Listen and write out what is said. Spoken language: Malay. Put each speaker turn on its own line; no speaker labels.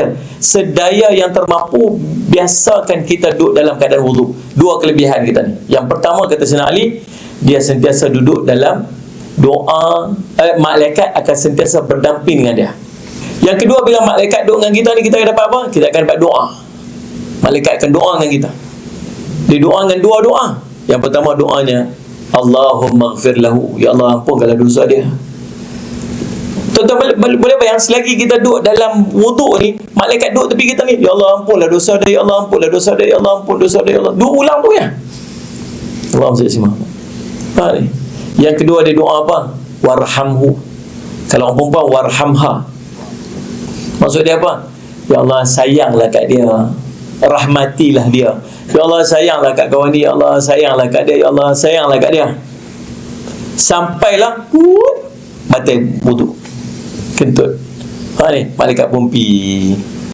Ya, sedaya yang termampu biasakan kita duduk dalam keadaan wuduk. Dua kelebihan kita ni. Yang pertama kata Sayyidina Ali, dia sentiasa duduk dalam doa eh, malaikat akan sentiasa berdamping dengan dia. Yang kedua bila malaikat duduk dengan kita ni kita akan dapat apa? Kita akan dapat doa. Malaikat akan doa dengan kita. Dia doa dengan dua doa. Yang pertama doanya Allahumma gfir lahu. Ya Allah ampunkanlah dosa dia. Tuan-tuan boleh, boleh bayang selagi kita duduk dalam wuduk ni, malaikat duduk tepi kita ni, Ya Allah ampunlah dosa dia, Ya Allah ampunlah dosa dia, Ya Allah ampun dosa dia, Ya Allah. Dua ulang tu ya. Allah saya simak. Ha, ni. Yang kedua dia doa apa? Warhamhu. Kalau orang perempuan warhamha. Maksud dia apa? Ya Allah sayanglah kat dia. Rahmatilah dia. Ya Allah sayanglah kat kawan ni. Ya Allah sayanglah kat dia. Ya Allah sayanglah kat dia. Sampailah batin wudu. Kentut. Ha ni, malaikat pun pi.